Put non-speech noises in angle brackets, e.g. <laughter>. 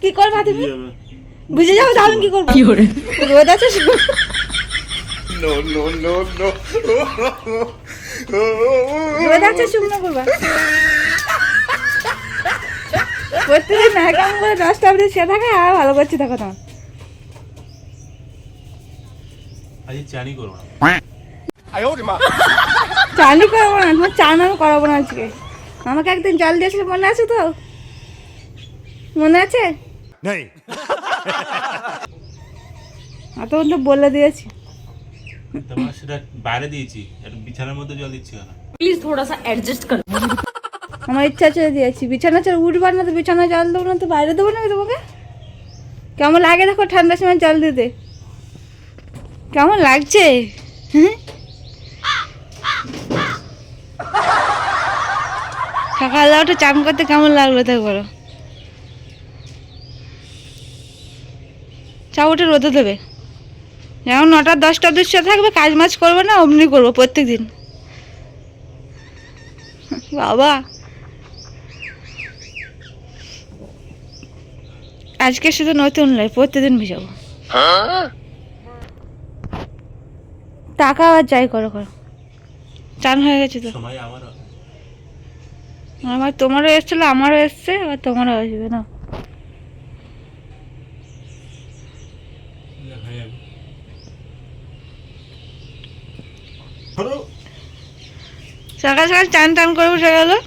কি করবা তুমি? বুঝে যাব তাহলে কি করব। রোদ আছে শু- রোদ আছে শুকনো করবা। প্রত্যেকদিন না কাম করে দশটা অবধি সে থাকে আর ভালো করছি দেখো তোমার আজ চানি করব না। চানই করাবো না তোমার চান আমি করাবো না আজকে। আমাকে একদিন জল দিয়েছিল মনে আছে তো? মনে আছে? তখন তো বলে দিয়েছি। তোমার সেটা বাইরে দিয়েছি বিছানার মধ্যে জল দিচ্ছি না প্লিজ থোড়া সা অ্যাডজাস্ট কর। আমার ইচ্ছা ছেড়ে দিয়েছি। বিছানা ছেড়ে উঠবার না তো বিছানা জল দেবো না তো বাইরে দেবো না তোমাকে? কেমন লাগে দেখো ঠান্ডার সময় জল দিতে? কেমন লাগছে? হ্যাঁ সকালে ওটা চান করতে কেমন লাগল তাই বলো। চা ওটা রোদে দেবে। যেমন নটা দশটা শুয়ে থাকবে, কাজ মাছ করব না, অমনি করব প্রত্যেক দিন বাবা। আজকে শুধু নতুন নয় প্রতিদিন ভিজাবো। টাকা আবার যাই করো করো। চান হয়ে গেছে তো। সময় আমার তোমারও এসেছিল আমারও এসছে আবার তোমারও আসবে না? সকাল সকাল চান টান করব উঠে গেল। <laughs>